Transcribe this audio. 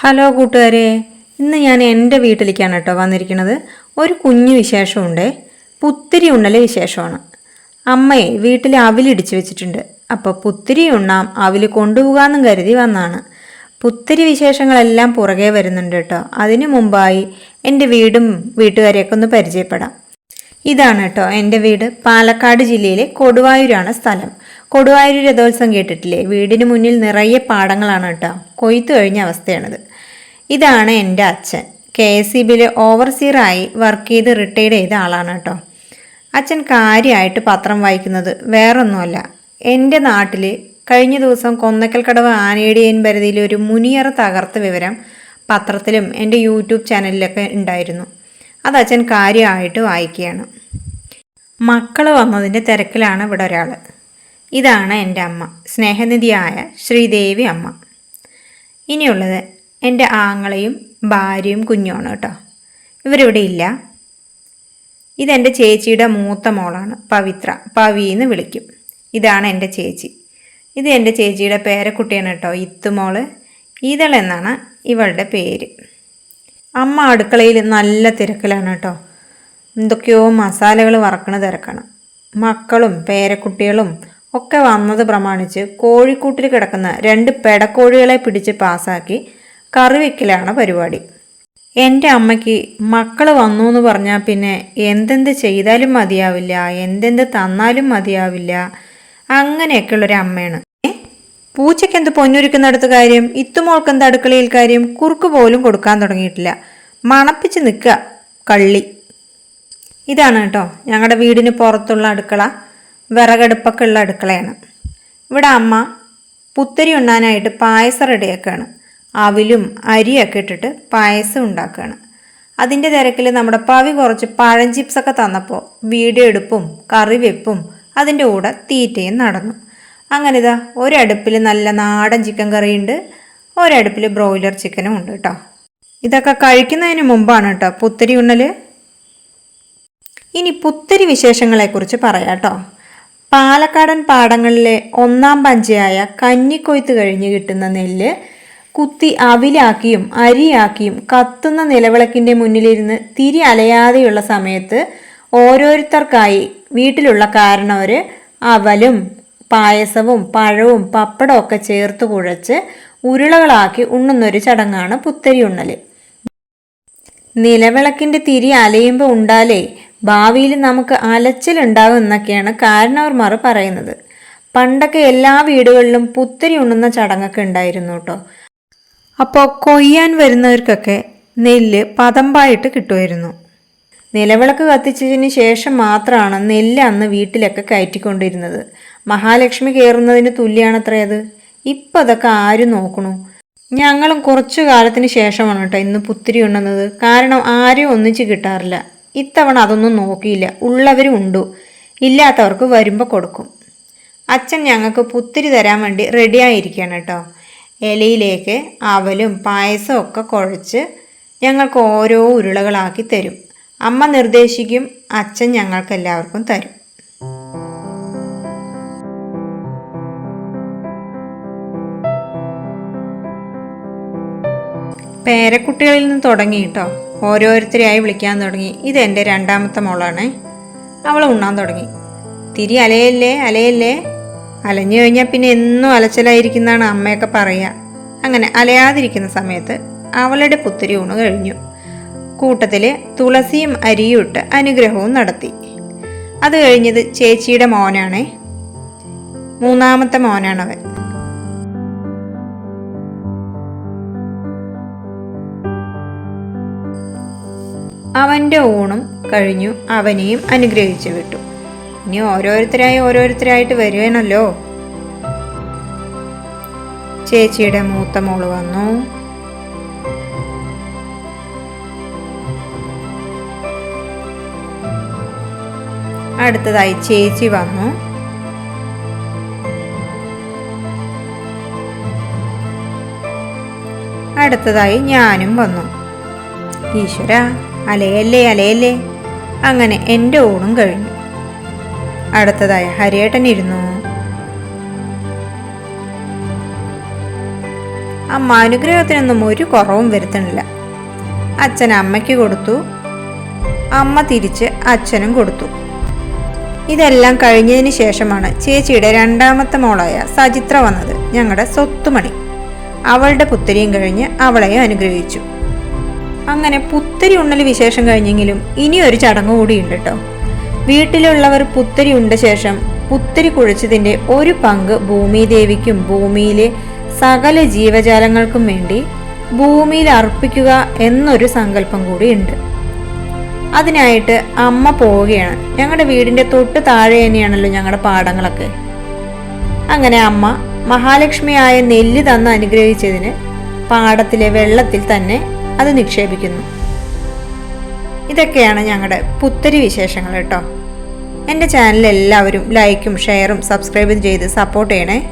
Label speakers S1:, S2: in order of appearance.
S1: Hello കൂട്ടുകാരെ ഇന്ന് ഞാൻ എന്റെ വീട്ടിലേക്കാണ് കേട്ടോ വന്നിരിക്കുന്നത്. ഒരു കുഞ്ഞു വിശേഷമുണ്ട്. പുത്തിരി ഉണ്ണലെ വിശേഷമാണ്. അമ്മയെ വീട്ടിൽ അവിലിടിച്ച് വെച്ചിട്ടുണ്ട്. അപ്പോൾ പുത്തിരി ഉണ്ണാം അവിൽ കൊണ്ടുപോകാമെന്നും കരുതി വന്നാണ് പുത്തിരി വിശേഷങ്ങളെല്ലാം പുറകെ വരുന്നുണ്ട് കേട്ടോ. അതിനു മുമ്പായി എന്റെ വീടും വീട്ടുകാരെയൊക്കെ ഒന്ന് പരിചയപ്പെടാം. ഇതാണ് കേട്ടോ എന്റെ വീട്. പാലക്കാട് ജില്ലയിലെ കൊടുവായൂരാണ് സ്ഥലം. കൊടുവായൂർ രഥോത്സവം കേട്ടിട്ടില്ലേ? വീടിന് മുന്നിൽ നിറയെ പാടങ്ങളാണ് കേട്ടോ. കൊയ്ത്തു കഴിഞ്ഞ അവസ്ഥയാണിത്. ഇതാണ് എന്റെ അച്ഛൻ. കെ എസ് സി ബിയിൽ ഓവർസീറായി വർക്ക് ചെയ്ത് റിട്ടയർഡ് ചെയ്ത ആളാണ് കേട്ടോ. അച്ഛൻ കാര്യമായിട്ട് പത്രം വായിക്കുന്നത് വേറൊന്നുമല്ല. എന്റെ നാട്ടിൽ കഴിഞ്ഞ ദിവസം കൊന്നക്കൽ കടവ് ആനയുടെയൻ പരിധിയിൽ ഒരു മുനിയറ തകർത്ത വിവരം പത്രത്തിലും എന്റെ യൂട്യൂബ് ചാനലിലൊക്കെ ഉണ്ടായിരുന്നു. അത് അച്ഛൻ കാര്യമായിട്ട് വായിക്കുകയാണ്. മക്കൾ വന്നതിന്റെ തിരക്കിലാണ് ഇവിടെ ഒരാൾ ഇതാണ് എന്റെ അമ്മ സ്നേഹനിധിയായ ശ്രീദേവി അമ്മ. ഇനിയുള്ളത് എന്റെ ആങ്ങളയും ഭാര്യയും കുഞ്ഞുമാണ് കേട്ടോ. ഇവരിവിടെ ഇല്ല. ഇതെന്റെ ചേച്ചിയുടെ മൂത്ത മോളാണ് പവിത്ര. പവി എന്ന് വിളിക്കും. ഇതാണ് എന്റെ ചേച്ചി. ഇത് എന്റെ ചേച്ചിയുടെ പേരക്കുട്ടിയാണ് കേട്ടോ ഇത്തുമോൾ. ഈതൾ എന്നാണ് ഇവളുടെ പേര്. അമ്മ അടുക്കളയിൽ നല്ല തിരക്കിലാണ് കേട്ടോ. എന്തൊക്കെയോ മസാലകൾ വറക്കണ തിരക്കാണ്. മക്കളും പേരക്കുട്ടികളും ഒക്കെ വന്നത് പ്രമാണിച്ച് കോഴിക്കൂട്ടിൽ കിടക്കുന്ന രണ്ട് പെടക്കോഴികളെ പിടിച്ച് പാസാക്കി കറിവെക്കലാണ് പരിപാടി. എന്റെ അമ്മയ്ക്ക് മക്കൾ വന്നു എന്ന് പറഞ്ഞാൽ പിന്നെ എന്തെന്ത് ചെയ്താലും മതിയാവില്ല എന്തെന്ത് തന്നാലും മതിയാവില്ല. അങ്ങനെയൊക്കെയുള്ളൊരു അമ്മയാണ്. പൂച്ചയ്ക്ക് എന്ത് പൊന്നൊരുക്കുന്നിടത്ത് കാര്യം ഇത്തുമോൾക്കെന്ത് അടുക്കളയിൽ കാര്യം കുറുക്ക് പോലും കൊടുക്കാൻ തുടങ്ങിയിട്ടില്ല. മണപ്പിച്ച് നിൽക്കുക കള്ളി. ഇതാണ് കേട്ടോ ഞങ്ങളുടെ വീടിന് പുറത്തുള്ള അടുക്കള. വിറകടുപ്പൊക്കെ ഉള്ള അടുക്കളയാണ്. ഇവിടെ അമ്മ പുത്തരി ഉണ്ണാനായിട്ട് പായസം റെഡിയാക്കുകയാണ് അവിലും അരിയൊക്കെ ഇട്ടിട്ട് പായസം ഉണ്ടാക്കുകയാണ് അതിന്റെ തിരക്കിൽ നമ്മുടെ പാവി കുറച്ച് പഴം ചിപ്സൊക്കെ തന്നപ്പോൾ വീഡിയോ എടുപ്പും കറി വെപ്പും അതിന്റെ കൂടെ തീറ്റയും നടന്നു. അങ്ങനെ ഇതാ ഒരടുപ്പിൽ നല്ല നാടൻ ചിക്കൻ കറിയുണ്ട് ഒരടുപ്പിൽ ബ്രോയിലർ ചിക്കനും ഉണ്ട് കേട്ടോ ഇതൊക്കെ കഴിക്കുന്നതിന് മുമ്പാണ് കേട്ടോ പുത്തരി ഉണ്ണൽ ഇനി പുത്തരി വിശേഷങ്ങളെക്കുറിച്ച് പറയാം കേട്ടോ പാലക്കാടൻ പാടങ്ങളിലെ ഒന്നാം പഞ്ചയായ കഞ്ഞിക്കൊയ്ത്ത് കഴിഞ്ഞ് കിട്ടുന്ന നെല്ല് കുത്തി അവിലാക്കിയും അരിയാക്കിയും കത്തുന്ന നിലവിളക്കിന്റെ മുന്നിലിരുന്ന് തിരി അലയാതെയുള്ള സമയത്ത് ഓരോരുത്തർക്കായി വീട്ടിലുള്ള കാരണവർ അവലും പായസവും പഴവും പപ്പടവും ഒക്കെ ചേർത്ത് കുഴച്ച് ഉരുളകളാക്കി ഉണ്ണുന്നൊരു ചടങ്ങാണ് പുത്തരി ഉണ്ണൽ നിലവിളക്കിന്റെ തിരി അലയുമ്പോൾ ഉണ്ടാലേ ഭാവിയിൽ നമുക്ക് അലച്ചിലുണ്ടാകും എന്നൊക്കെയാണ് കാരണവർമാർ പറയുന്നത്. പണ്ടൊക്കെ എല്ലാ വീടുകളിലും പുത്തരി ഉണ്ണുന്ന ചടങ്ങൊക്കെ ഉണ്ടായിരുന്നു കേട്ടോ. അപ്പോൾ കൊയ്യാൻ വരുന്നവർക്കൊക്കെ നെല്ല് പതമ്പായിട്ട് കിട്ടുമായിരുന്നു. നിലവിളക്ക് കത്തിച്ചതിന് ശേഷം മാത്രമാണ് നെല്ല് അന്ന് വീട്ടിലൊക്കെ കയറ്റിക്കൊണ്ടിരുന്നത്. മഹാലക്ഷ്മി കയറുന്നതിന് തുല്യമാണത്രേ അത്? ഇപ്പം അതൊക്കെ ആരും നോക്കണു? ഞങ്ങളും കുറച്ചു കാലത്തിന് ശേഷമാണ് കേട്ടോ ഇന്ന് പുത്തിരി ഉണ്ണുന്നത്. കാരണം ആരും ഒന്നിച്ച് കിട്ടാറില്ല. ഇത്തവണ അതൊന്നും നോക്കിയില്ല. ഉള്ളവരും ഉണ്ടു. ഇല്ലാത്തവർക്ക് വരുമ്പോൾ കൊടുക്കും. അച്ഛൻ ഞങ്ങൾക്ക് പുത്തിരി തരാൻ വേണ്ടി റെഡിയായിരിക്കുകയാണ് കേട്ടോ. ഇലയിലേക്ക് അവലും പായസവും ഒക്കെ കുഴച്ച് ഞങ്ങൾക്ക് ഓരോ ഉരുളകളാക്കി തരും. അമ്മ നിർദ്ദേശിക്കും അച്ഛൻ ഞങ്ങൾക്ക് എല്ലാവർക്കും തരും. പേരക്കുട്ടികളിൽ നിന്ന് തുടങ്ങി കേട്ടോ. ഓരോരുത്തരെയായി വിളിക്കാൻ തുടങ്ങി. ഇത് എന്റെ രണ്ടാമത്തെ മോളാണ്. അവൾ ഉണ്ണാൻ തുടങ്ങി. തിരി അലയല്ലേ അലയല്ലേ? അലഞ്ഞു കഴിഞ്ഞാൽ പിന്നെ എന്നും അലച്ചലായിരിക്കുന്നതാണ് അമ്മയൊക്കെ പറയുക. അങ്ങനെ അലയാതിരിക്കുന്ന സമയത്ത് അവളുടെ പുത്തിരി ഊണ് കഴിഞ്ഞു. കൂട്ടത്തിൽ തുളസിയും അരിയും ഇട്ട് അനുഗ്രഹവും നടത്തി. അത് കഴിഞ്ഞത് ചേച്ചിയുടെ മോനാണേ. മൂന്നാമത്തെ മോനാണവൻ. അവന്റെ ഊണും കഴിഞ്ഞു അവനെയും അനുഗ്രഹിച്ചു വിട്ടു. ഇനി ഓരോരുത്തരായി ഓരോരുത്തരായിട്ട് വരുവേണല്ലോ. ചേച്ചിയുടെ മൂത്ത മോൾ വന്നു. അടുത്തതായി ചേച്ചി വന്നു. അടുത്തതായി ഞാനും വന്നു. ഈശ്വര അലയല്ലേ അലയല്ലേ അങ്ങനെ എന്റെ ഊണും കഴിഞ്ഞു. അടുത്തതായി ഹരിയേട്ടൻ ഇരുന്നു. അമ്മ അനുഗ്രഹത്തിനൊന്നും ഒരു കുറവും വരുത്തണില്ല. അച്ഛൻ അമ്മയ്ക്ക് കൊടുത്തു. അമ്മ തിരിച്ച് അച്ഛനും കൊടുത്തു. ഇതെല്ലാം കഴിഞ്ഞതിന് ശേഷമാണ് ചേച്ചിയുടെ രണ്ടാമത്തെ മോളായ സജിത്ര വന്നത് ഞങ്ങളുടെ സ്വത്തുമണി. അവളുടെ പുത്തരിയും കഴിഞ്ഞ് അവളെയും അനുഗ്രഹിച്ചു. അങ്ങനെ പുത്തരി ഉണ്ണൽ വിശേഷം കഴിഞ്ഞെങ്കിലും ഇനിയൊരു ചടങ്ങ് കൂടിയുണ്ട് കേട്ടോ. വീട്ടിലുള്ളവർ പുത്തരി ഉണ്ട ശേഷം പുത്തരി കുഴിച്ചതിന്റെ ഒരു പങ്ക് ഭൂമിദേവിക്കും ഭൂമിയിലെ സകല ജീവജാലങ്ങൾക്കും വേണ്ടി ഭൂമിയിൽ അർപ്പിക്കുക എന്നൊരു സങ്കല്പം കൂടിയുണ്ട്. അതിനായിട്ട് അമ്മ പോവുകയാണ്. ഞങ്ങളുടെ വീടിന്റെ തൊട്ട് താഴെ തന്നെയാണല്ലോ ഞങ്ങളുടെ പാടങ്ങളൊക്കെ. അങ്ങനെ അമ്മ മഹാലക്ഷ്മിയായ നെല്ല് തന്ന് അനുഗ്രഹിച്ചതിന് പാടത്തിലെ വെള്ളത്തിൽ തന്നെ അത് നിക്ഷേപിക്കുന്നു. ഇതൊക്കെയാണ് ഞങ്ങളുടെ പുത്തരി വിശേഷങ്ങൾ കേട്ടോ. എന്റെ ചാനൽ എല്ലാവരും ലൈക്കും ഷെയറും സബ്സ്ക്രൈബും ചെയ്ത് സപ്പോർട്ട് ചെയ്യണേ.